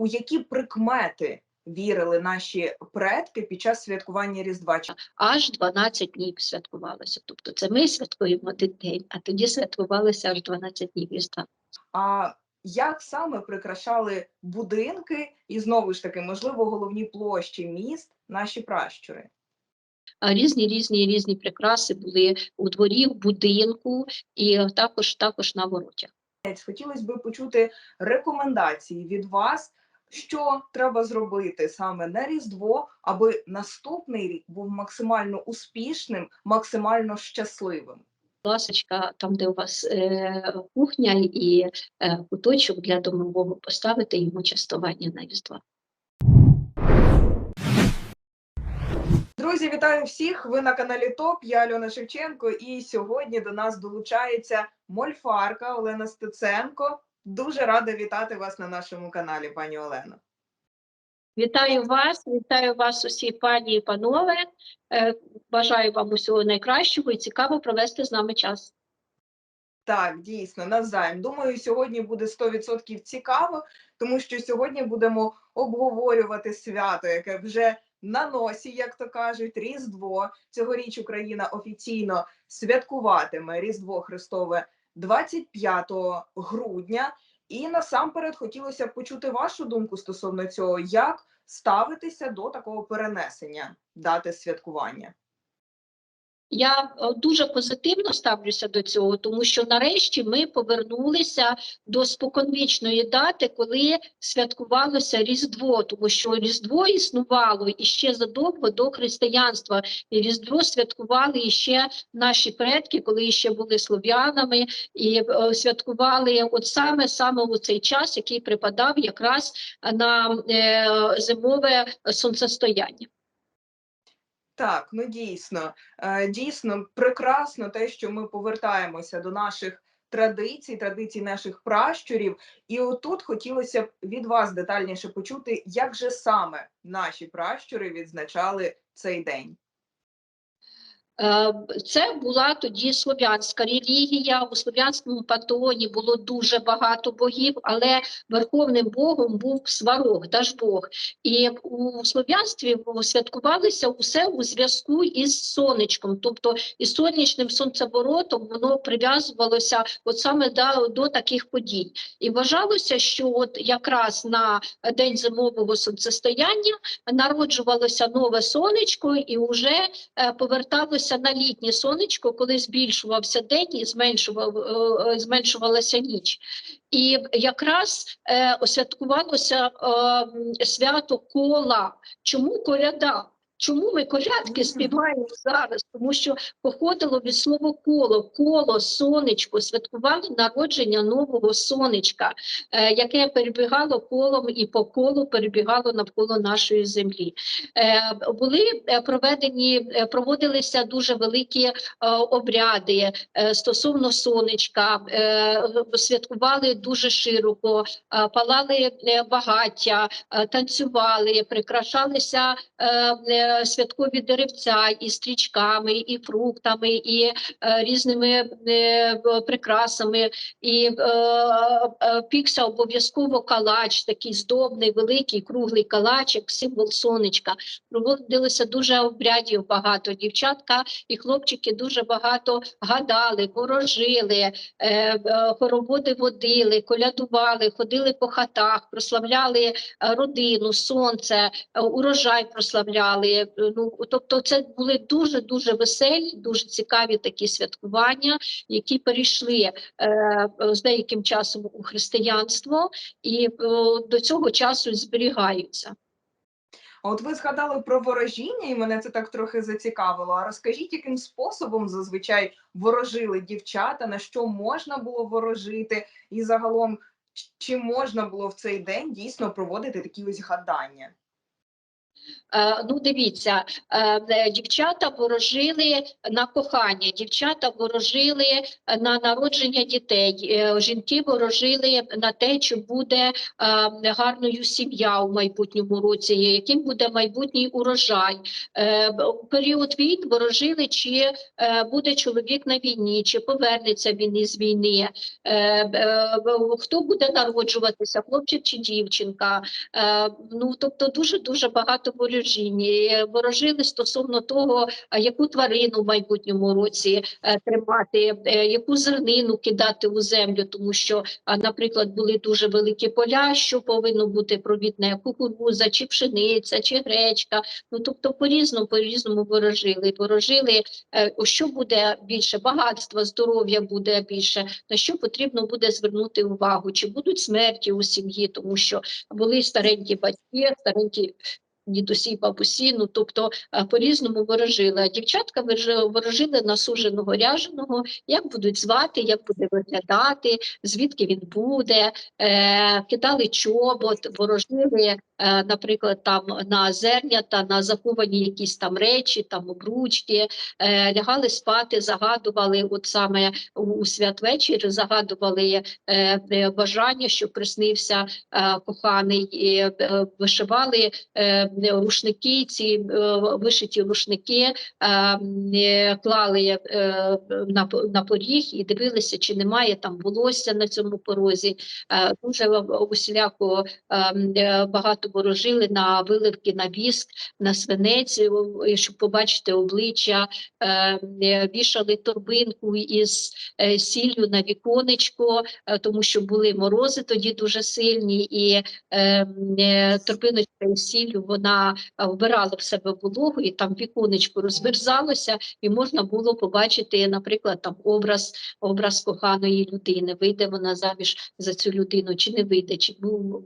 у які прикмети вірили наші предки під час святкування Різдва? Аж 12 днів святкувалося. Тобто це ми святкуємо один день, а тоді святкувалося аж 12 днів Різдва. А як саме прикрашали будинки і знову ж таки, можливо, головні площі міст наші пращури? Різні різні різні прикраси були у дворі, в будинку і також також на воротях. Хотілося б почути рекомендації від вас, що треба зробити саме на Різдво, аби наступний рік був максимально успішним, максимально щасливим. Ласочка, там, де у вас е, кухня і е, куточок для домового, поставити йому частування на Різдва. Друзі, вітаю всіх! Ви на каналі ТОП. Я Альона Шевченко, і сьогодні до нас долучається мольфарка Олена Стеценко. Дуже рада вітати вас на нашому каналі, пані Олено. Вітаю вас, вітаю вас усі пані і панове. Е, бажаю вам усього найкращого і цікаво провести з нами час. Так, дійсно, навзаєм. Думаю, сьогодні буде 100% цікаво, тому що сьогодні будемо обговорювати свято, яке вже на носі, як то кажуть, Різдво. Цьогоріч Україна офіційно святкуватиме Різдво Христове 25 грудня. І насамперед хотілося б почути вашу думку стосовно цього, як ставитися до такого перенесення дати святкування. Я е, дуже позитивно ставлюся до цього, тому що нарешті ми повернулися до споконвічної дати, коли святкувалося Різдво, тому що Різдво існувало іще задовго до християнства, і Різдво святкували іще наші предки, коли ще були слов'янами, і е, святкували от саме саме у цей час, який припадав якраз на е, зимове сонцестояння. Так, ну дійсно, Е, дійсно прекрасно те, що ми повертаємося до наших традицій, традицій наших пращурів. І отут хотілося б від вас детальніше почути, як же саме наші пращури відзначали цей день. Е, Це була тоді слов'янська релігія. У слов'янському пантеоні було дуже багато богів, але верховним богом був сварог, Дажбог. І у слов'янстві святкувалося усе у зв'язку із сонечком, тобто із сонячним сонцеворотом воно прив'язувалося от саме до, до таких подій. І вважалося, що от якраз на день зимового сонцестояння народжувалося нове сонечко, і вже е, поверталося на літнє сонечко, коли збільшувався день і зменшував, е, е, зменшувалася ніч. І якраз е, освяткувалося е, свято кола. Чому коляда? Чому ми колядки співаємо зараз? Тому що походило від слова коло, коло, сонечко, святкували народження нового сонечка, е, яке перебігало колом і по колу перебігало навколо нашої землі. Е, були е, проведені, проводилися дуже великі обряди стосовно сонечка, святкували дуже широко, палали багаття, танцювали, прикрашалися святкові деревця і стрічками, і фруктами, і е, різними е, прикрасами. І е, пікся обов'язково калач, такий здобний, великий, круглий калач, як символ сонечка. Проводилося дуже обрядів багато. Дівчатка і хлопчики дуже багато гадали, ворожили, хороводи водили, колядували, ходили по хатах, прославляли родину, сонце, урожай прославляли. Е, Ну, тобто, це були дуже дуже веселі, дуже цікаві такі святкування, які перейшли е, з деяким часом у християнство, і е, до цього часу зберігаються. От ви згадали про ворожіння, і мене це так трохи зацікавило. А розкажіть, яким способом зазвичай ворожили дівчата, на що можна було ворожити, і загалом чи можна було в цей день дійсно проводити такі ось гадання? Е, Ну, дивіться, е, е, дівчата ворожили на кохання, дівчата ворожили на народження дітей, жінки ворожили на те, чи буде гарною сім'я у майбутньому році, яким буде майбутній урожай. У період війн ворожили, чи буде чоловік на війні, чи повернеться він із війни, хто буде народжуватися, хлопчик чи дівчинка. Ну, тобто дуже дуже багато ворожінь. Е, Ворожили стосовно того, яку тварину в майбутньому році е, тримати, е, яку зернину кидати у землю, тому що, наприклад, були дуже великі поля, що повинно бути провідне кукуруза, чи пшениця, чи гречка. Ну тобто по різному, по різному ворожили. Ворожили, е, що буде більше багатства, здоров'я буде більше, на що потрібно буде звернути увагу, чи будуть смерті у сім'ї, тому що були старенькі батьки, старенькі дідусі, бабусі, ну тобто е, по-різному ворожили. А дівчатка ворожили на суженого ряженого, як будуть звати, як буде виглядати, звідки він буде, е, кидали чобот, ворожили, е, наприклад, там на зернята, на заховані якісь там речі, там обручки, е, лягали спати, загадували, от саме у, святвечір загадували е, е, бажання, щоб приснився е, коханий, е, вишивали е, рушники, ці е, вишиті рушники, е, клали е, на, поріг і дивилися, чи немає там волосся на цьому порозі. Дуже усіляко багато ворожили на виливки, на віск, на свинець, щоб побачити обличчя, вішали торбинку із сіллю на віконечко, тому що були морози тоді дуже сильні, і торбиночка із сіллю вона е, вбирала в себе вологу, і там віконечко розверзалося, і можна було побачити, наприклад, там образ, образ коханої людини. Вийде вона заміж за цю людину, чи не вийде, чи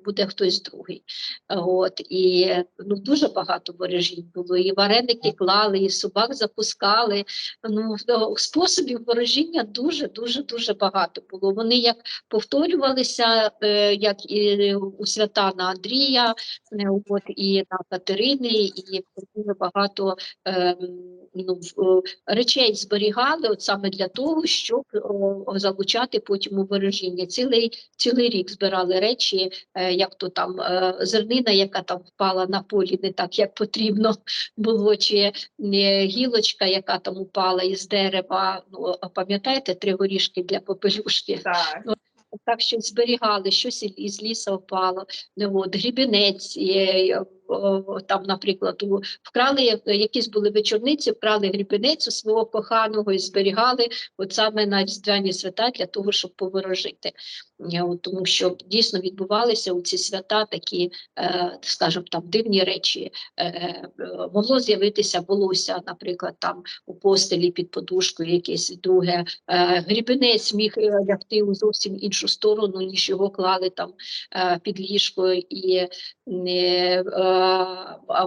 буде хтось другий. От і ну дуже багато ворожінь було. І вареники клали, і собак запускали. Ну ну, способів ворожіння дуже дуже дуже багато було. Вони як повторювалися, е, як і у свята на Андрія, е, от і на Катерини, і дуже багато е, ну, е, речей зберігали от саме для того, щоб о, залучати потім у ворожіння. Цілий цілий рік збирали речі, е, як то там е, зернина, яка там впала на полі, не так як потрібно було, чи е, гілочка, яка там упала із дерева. Ну пам'ятаєте, три горішки для попелюшки. Так. Так що зберігали, щось із лісу впало, ну, от, грібінець, е, там, наприклад, вкрали якісь були вечорниці, вкрали грібінець свого коханого і зберігали от саме на різдвяні свята для того, щоб поворожити. Е, Тому що дійсно відбувалися у ці свята такі, е, скажімо, там дивні речі. Е, могло з'явитися волосся, наприклад, там у постелі під подушкою якесь друге. Грібінець міг лягти у зовсім іншу сторону, ніж його клали там під ліжко, і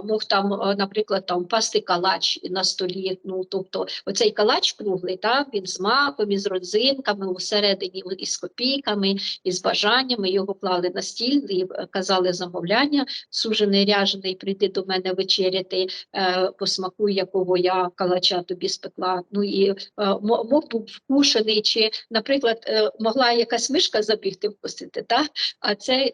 мог там, е, наприклад, там пасти калач на столі. Ну тобто, оцей калач круглий, так він з маком, із родзинками, усередині із копійками, із бажаннями його клали на стіл і е, казали замовляння. Сужений ряжений, прийди до мене вечеряти, е, посмакуй, якого я калача тобі спекла. Ну і мог був вкушений, чи, наприклад, могла якась мишка забігти вкусити, та? а це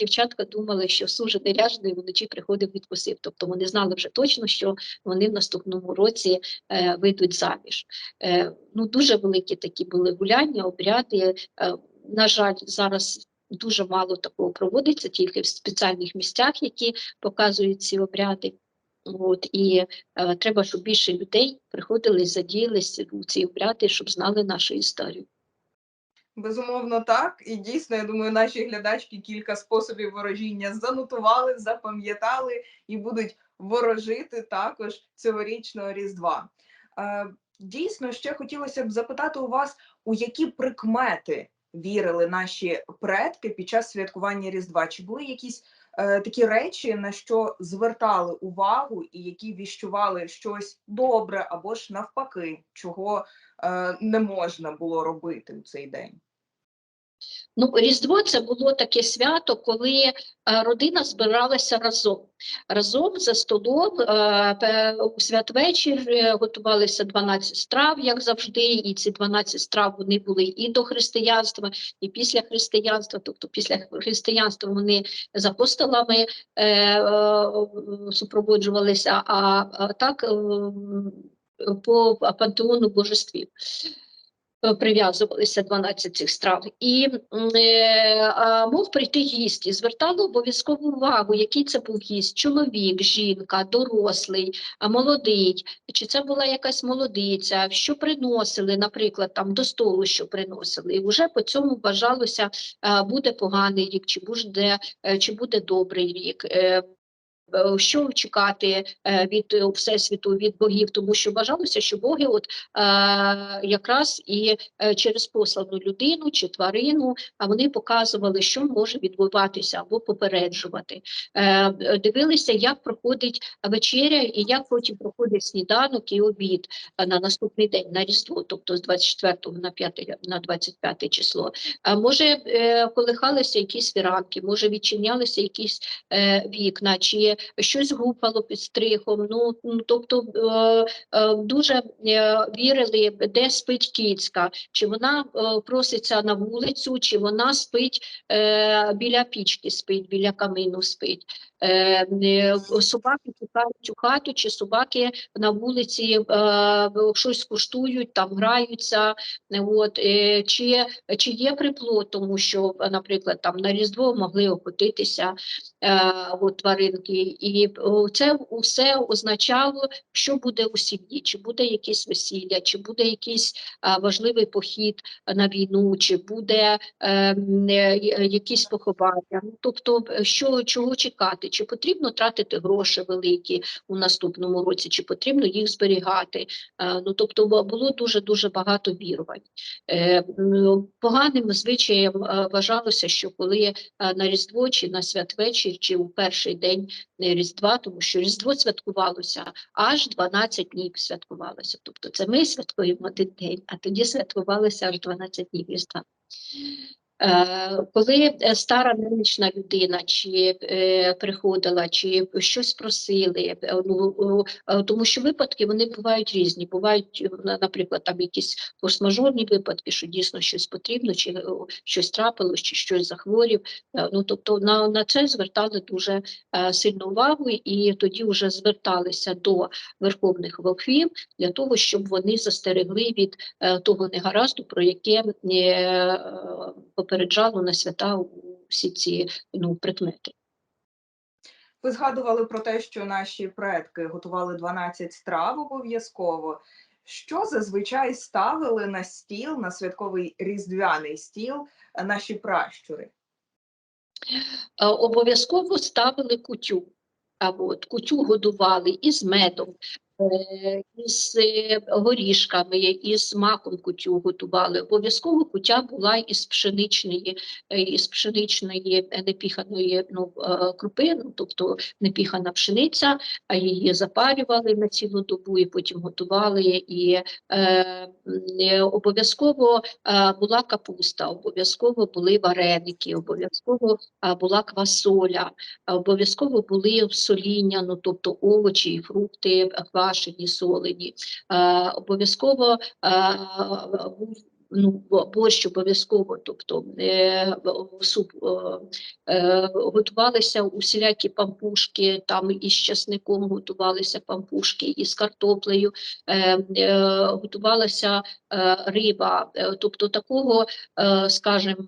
дівчатка думали, що сужений ряжений вночі приходив відкусив. Тобто вони знали вже точно, що вони в наступному році е, вийдуть заміж. Е, ну, дуже великі такі були гуляння, обряди. Е, на жаль, зараз дуже мало такого проводиться, тільки в спеціальних місцях, які показують ці обряди. От, і е, треба, щоб більше людей приходили задіялися у ці обряди, щоб знали нашу історію. Безумовно, так. І дійсно, я думаю, наші глядачки кілька способів ворожіння занотували, запам'ятали і будуть ворожити також цьогорічного Різдва. Е, Дійсно, ще хотілося б запитати у вас, у які прикмети вірили наші предки під час святкування Різдва? Чи були якісь е, такі речі, на що звертали увагу, і які віщували щось добре або ж навпаки, чого е, не можна було робити у цей день? Ну, Різдво це було таке свято, коли е, родина збиралася разом. Разом за столом е, у святвечір е, готувалися 12 страв, як завжди, і ці 12 страв вони були і до християнства, і після християнства. Тобто після християнства вони з апостолами супроводжувалися, а, так е, по пантеону божествів прив'язувалися 12 цих страв. І е, мов прийти гість, і звертали обов'язкову увагу, який це був гість, чоловік, жінка, дорослий, молодий, чи це була якась молодиця, що приносили, наприклад, там до столу, що приносили. І вже по цьому вважалося, а, буде поганий рік, чи буде, е, чи буде добрий рік. Е, Що чекати е, від е, всесвіту, від богів, тому що вважалося, що боги, от якраз і через послану людину чи тварину, а вони показували, що може відбуватися або попереджувати. Дивилися, як проходить вечеря і як потім проходить сніданок і обід на наступний день, на Різдво, тобто з 24 на 5, на 25 число. Може, колихалися якісь фіранки, може відчинялися якісь вікна, чи щось гупало під стрихом. Ну, тобто е, е, дуже е, вірили, де спить кицька, чи вона проситься на вулицю, чи вона спить біля пічки, спить, біля камину спить. Собаки тікають у хату, чи собаки на вулиці щось куштують, там граються. От, чи, чи є приплод, тому що, наприклад, там на Різдво могли охотитися от, тваринки, і це все означало, що буде у сім'ї, чи буде якесь весілля, чи буде якийсь важливий похід на війну, чи буде е, м, е, якісь поховання. Ну, Тобто, е, що чого чекати, чи потрібно тратити гроші великі у наступному році, чи потрібно їх зберігати. Е, Ну, тобто, було дуже дуже багато вірувань. Поганим звичаєм вважалося, що коли на Різдво чи на святвечір, чи у перший день Різдва, тому що Різдво святкувалося аж 12 днів святкувалося. Тобто це ми святкуємо один день, а тоді святкувалося аж 12 днів Різдва. Е, Коли е, стара немічна людина чи е, приходила, чи щось просили, ну, тому що випадки вони бувають різні. Бувають, наприклад, там якісь форс-мажорні випадки, що дійсно щось потрібно, чи щось трапилось, чи щось захворів. Ну, тобто на, на це звертали дуже сильну увагу, і тоді вже зверталися до верховних волхвів для того, щоб вони застерегли від того негаразду, про яке е, попереджало на свята всі ці ну, прикмети. Ви згадували про те, що наші предки готували 12 страв обов'язково. Що зазвичай ставили на стіл, на святковий різдвяний стіл е, наші пращури? Е, Обов'язково ставили кутю. А от кутю годували із медом, із е, горішками, із маком кутю готували. Обов'язково кутя була із пшеничної, е, із пшеничної непіханої ну, е, крупи, ну, тобто непіхана пшениця, а її запарювали на цілу добу і потім готували. І е, обов'язково була капуста, обов'язково були вареники, обов'язково була квасоля, обов'язково були соління, ну тобто овочі і фрукти квашені, солені. А, Обов'язково був ну, борщ обов'язково, тобто е, суп е, е, готувалися усілякі пампушки, там із часником готувалися пампушки, із картоплею, е, е, готувалася е, риба, е, тобто такого, е, скажімо,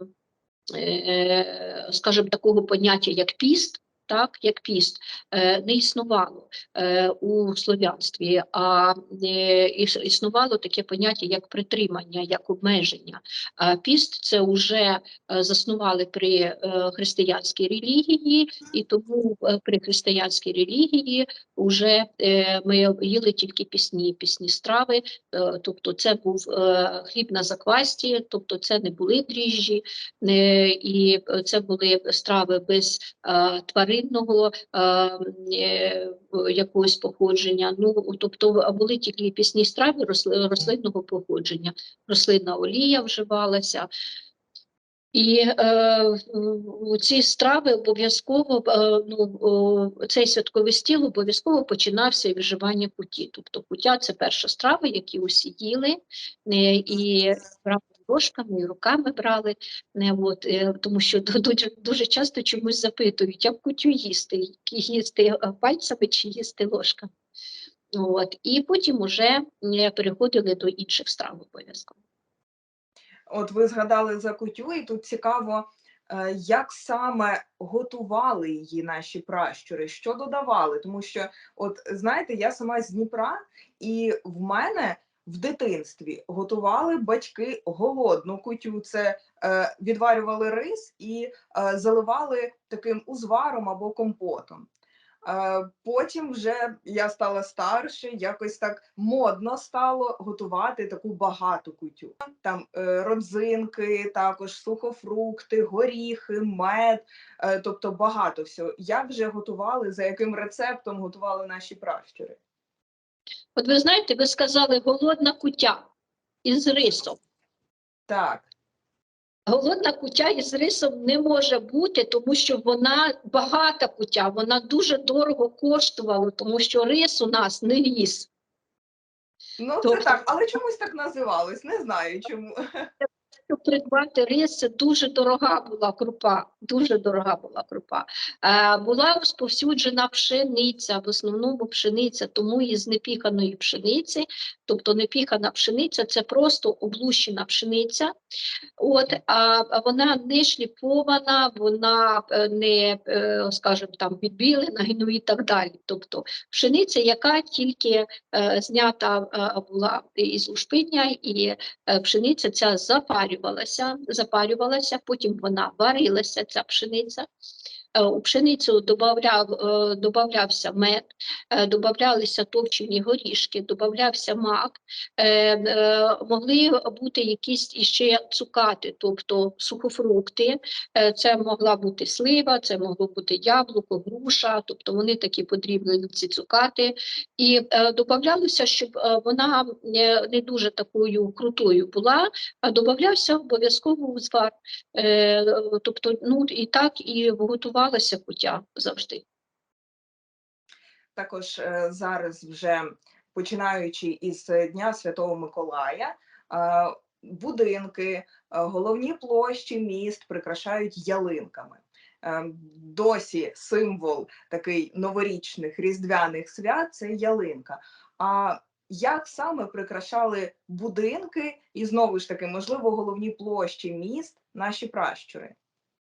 е, скажімо, такого поняття, як піст, так, як піст, е, не існувало е, у слов'янстві, а е, існувало таке поняття, як притримання, як обмеження. Піст це вже заснували при християнській релігії, і тому при християнській релігії вже ми їли тільки пісні, пісні страви, тобто це був хліб на заквасті, тобто це не були дріжджі, і це були страви без е, тваринного е, е, якогось походження. Ну, тобто були тільки пісні страви рослинного походження. Рослинна олія вживалася. І е, ці страви обов'язково е, ну, цей святковий стіл обов'язково починався із вживання куті. Тобто кутя це перша страва, які усі їли, е, і брали ложками, і руками брали. Не, от, е, тому що дуже, дуже часто чомусь запитують, як кутю їсти, їсти е, пальцями чи їсти ложками. От, і потім уже е, переходили до інших страв обов'язково. От ви згадали за кутю, і тут цікаво, е, як саме готували її наші пращури, що додавали. Тому що, от знаєте, я сама з Дніпра, і в мене в дитинстві готували батьки голодну кутю. Це е, відварювали рис і е, заливали таким узваром або компотом. Е, Потім вже я стала старше, якось так модно стало готувати таку багату кутю. Там е, родзинки, також сухофрукти, горіхи, мед, е, тобто багато всього. Як вже готували, за яким рецептом готували наші пращури? От ви знаєте, ви сказали голодна кутя із рисом. Так, Голодна кутя із рисом не може бути, тому що вона багата кутя, вона дуже дорого коштувала, тому що рис у нас не ріс. ну це Тобто- так, але чомусь так називалось. Не знаю чому. Щоб придбати рис, дуже дорога була крупа, дуже дорога була крупа. Е, була розповсюджена пшениця, в основному пшениця, тому із непіханої пшениці, тобто непіхана пшениця це просто облущена пшениця. От, а, вона не шліфована, вона е, не, е, скажімо, там відбілена ну і так далі. Тобто пшениця, яка тільки е, знята е, була із лушпиння, і е, пшениця ця запарювалася, запарювалася, потім вона варилася, ця пшениця. Е, У пшеницю добавляв, е, добавлявся мед, е, добавлялися товчені горішки, добавлявся мак, могли бути якісь іще цукати, тобто сухофрукти. Це могла бути слива, це могло бути яблуко, груша, тобто вони такі подрібнені ці цукати. І додавалося, щоб вона не, дуже такою крутою була, а додавався обов'язково узвар. Е, тобто, ну і так і готувалася кутя завжди. Також е, зараз вже починаючи із Дня Святого Миколая, е, будинки, е, головні площі міст прикрашають ялинками. Досі символ такий новорічних різдвяних свят це ялинка. А як саме прикрашали будинки і знову ж таки, можливо, головні площі міст наші пращури?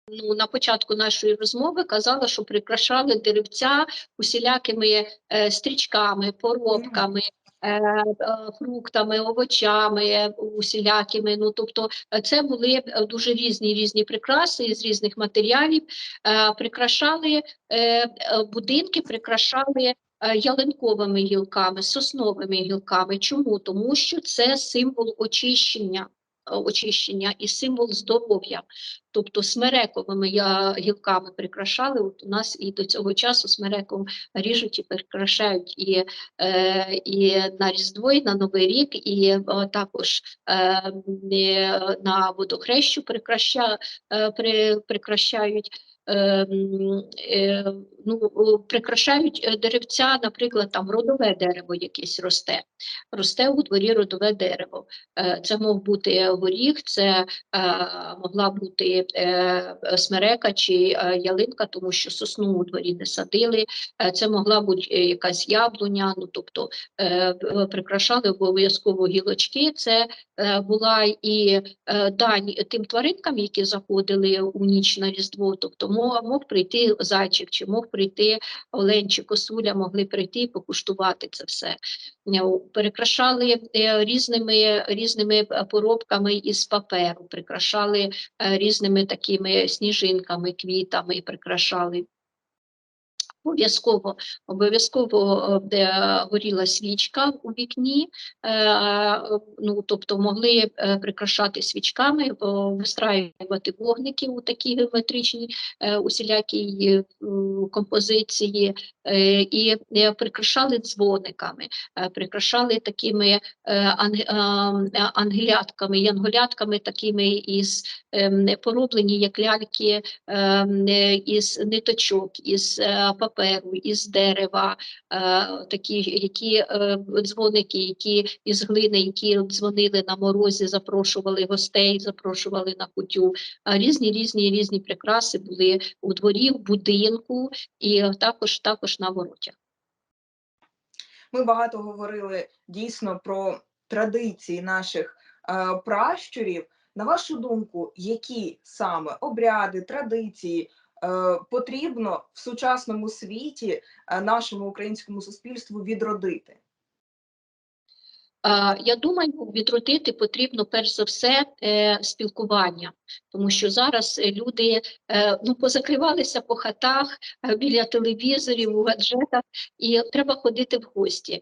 Ну, на початку нашої розмови казала, що прикрашали деревця усілякими е, стрічками, поробками, е, е, фруктами, овочами, усілякими. Ну, тобто е, це були е, дуже різні різні прикраси з різних матеріалів. Е, прикрашали е, будинки, прикрашали ялинковими гілками, сосновими гілками. Чому? Тому що це символ очищення. Е, Очищення і символ здоров'я. Тобто смерековими гілками прикрашали. От у нас і до цього часу смереком ріжуть і прикрашають і, е, і на Різдво, і на Новий рік, і е, також на водохрещу прикраща, е, ну, прикрашають е, деревця, наприклад, там родове дерево якесь росте. Росте у дворі родове дерево. Е, Це мог бути горіх, це е, могла бути смерека чи ялинка, тому що сосну у дворі не садили. Це могла бути якась яблуня, ну тобто прикрашали обов'язково гілочки. Це була і дань тим тваринкам, які заходили у ніч на Різдво. Тобто мог прийти зайчик, чи мог прийти олень чи косуля, могли прийти і покуштувати це все. Е, Перекрашали е, різними, різними е, поробками із паперу, прикрашали різними такими сніжинками, квітами прикрашали. Обов'язково, обов'язково е, де горіла свічка у вікні, е, ну, тобто могли е, прикрашати свічками, вистраювати вогники у такі геометричні, е, усілякі е, композиції і прикрашали дзвониками, прикрашали такими анг- ам, ангелятками, янголятками такими із ем, пороблені як ляльки ем, із ниточок, із е, паперу, із дерева, е, такі, які е, дзвоники, які із глини, які дзвонили на морозі, запрошували гостей, запрошували на кутю. Різні різні різні прикраси були у дворі, в будинку і також також на воротях. Ми багато говорили дійсно про традиції наших е, пращурів. На вашу думку, які саме обряди, традиції потрібно в сучасному світі е, нашому українському суспільству відродити? Я думаю, відродити потрібно перш за все е, спілкування, тому що зараз е, люди е, ну, позакривалися по хатах біля телевізорів, у гаджетах, і треба ходити в гості.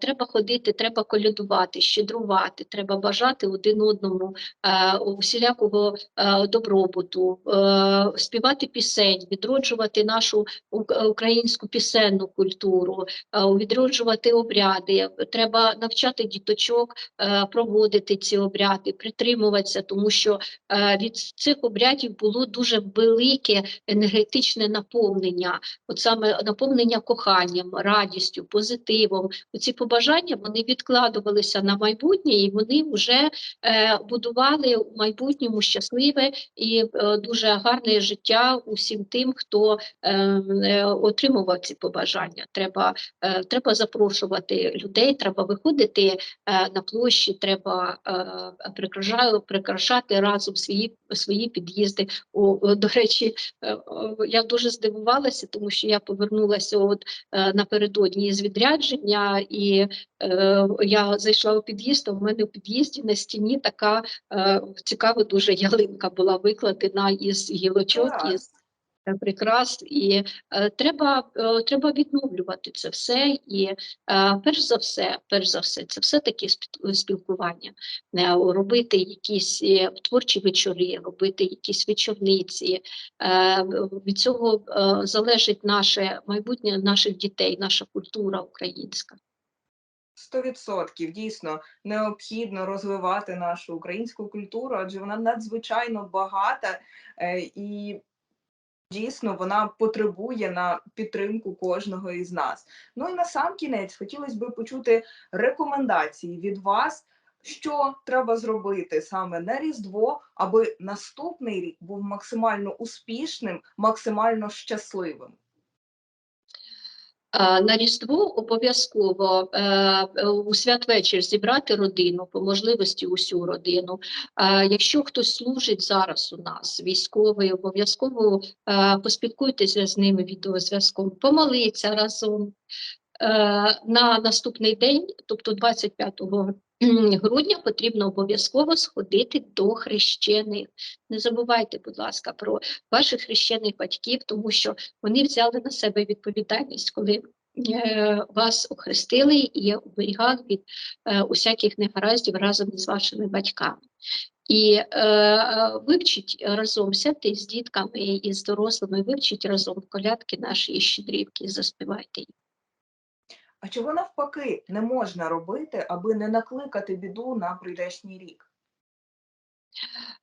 Треба ходити, треба колядувати, щедрувати, треба бажати один одному усілякого добробуту, співати пісень, відроджувати нашу українську пісенну культуру, відроджувати обряди. Треба навчати діточок е, проводити ці обряди, притримуватися, тому що е, від цих обрядів було дуже велике енергетичне наповнення, от саме наповнення коханням, радістю, позитивом. Оці побажання вони відкладувалися на майбутнє, і вони вже е, будували у майбутньому щасливе і дуже гарне життя усім тим, хто отримував ці побажання. Треба, треба запрошувати людей, треба виходити на площі, треба е, прикрашати, разом свої, свої під'їзди. До речі, е, я дуже здивувалася, тому що я повернулася от е, напередодні з відрядження, і е, я зайшла у під'їзд, а в мене у під'їзді на стіні така е, цікава дуже ялинка була викладена із гілочок, із е, прикрас, і е, треба, е, треба відновлювати це все. І е, перш за все, перш за все, це все таки спілкування, Е, робити якісь е, творчі вечори, робити якісь вечорниці. Е, від цього е, залежить наше майбутнє наших дітей, наша культура українська. Сто відсотків дійсно необхідно розвивати нашу українську культуру, адже вона надзвичайно багата е, і дійсно вона потребує на підтримку кожного із нас. Ну і на сам кінець хотілося б почути рекомендації від вас, що треба зробити саме на Різдво, аби наступний рік був максимально успішним, максимально щасливим. На Різдво обов'язково е, у святвечір зібрати родину, по можливості усю родину. Якщо хтось служить зараз у нас, військовий, обов'язково е, поспілкуйтеся з ними відеозв'язком, помолиться разом. Е, На наступний день, тобто 25 грудня, потрібно обов'язково сходити до хрещених. Не забувайте, будь ласка, про ваших хрещених батьків, тому що вони взяли на себе відповідальність, коли е, вас охрестили і оберігали від е, усяких негараздів разом із вашими батьками. І е, вивчіть разом, сядьте з дітками і з дорослими, вивчіть разом колядки наші і щедрівки, заспівайте їх. А чого навпаки не можна робити, аби не накликати біду на прийдешній рік?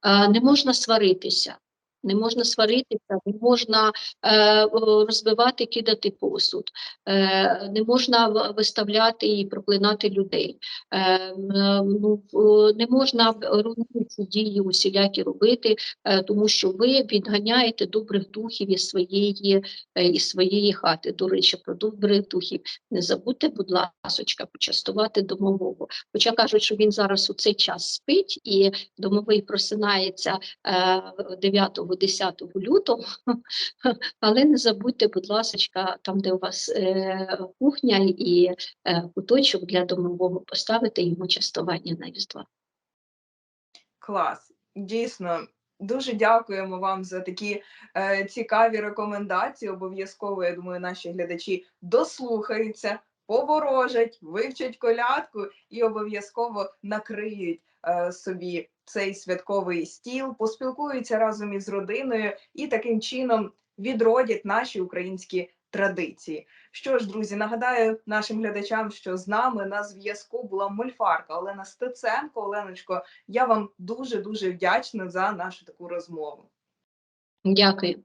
Е, Не можна сваритися. Не можна сваритися, не можна е, розбивати, кидати посуд, е, не можна виставляти і проклинати людей. Е, ну, не можна руйнуючі дії усілякі робити, е, тому що ви відганяєте добрих духів із своєї, е, із своєї хати. До речі, про добрих духів не забудьте, будь ласочка, почастувати домового. Хоча кажуть, що він зараз у цей час спить і домовий просинається е, 9-10 лютого, але не забудьте, будь ласка, там, де у вас е, кухня і е, куточок для домового, поставити йому частування на різдва. Клас. Дійсно, дуже дякуємо вам за такі е, цікаві рекомендації. Обов'язково, я думаю, наші глядачі дослухаються, поворожать, вивчать колядку і обов'язково накриють е, собі цей святковий стіл, поспілкуються разом із родиною і таким чином відродять наші українські традиції. Що ж, друзі, нагадаю нашим глядачам, що з нами на зв'язку була мольфарка Олена Стеценко. Оленочко, я вам дуже дуже вдячна за нашу таку розмову. Дякую.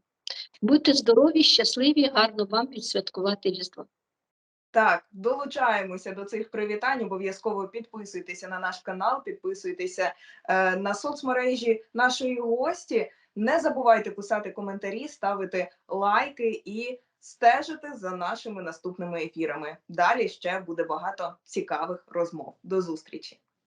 Будьте здорові, щасливі, гарно вам відсвяткувати Різдво. Так, долучаємося до цих привітань. Обов'язково підписуйтеся на наш канал, підписуйтеся е, на соцмережі нашої гості. Не забувайте писати коментарі, ставити лайки і стежити за нашими наступними ефірами. Далі ще буде багато цікавих розмов. До зустрічі!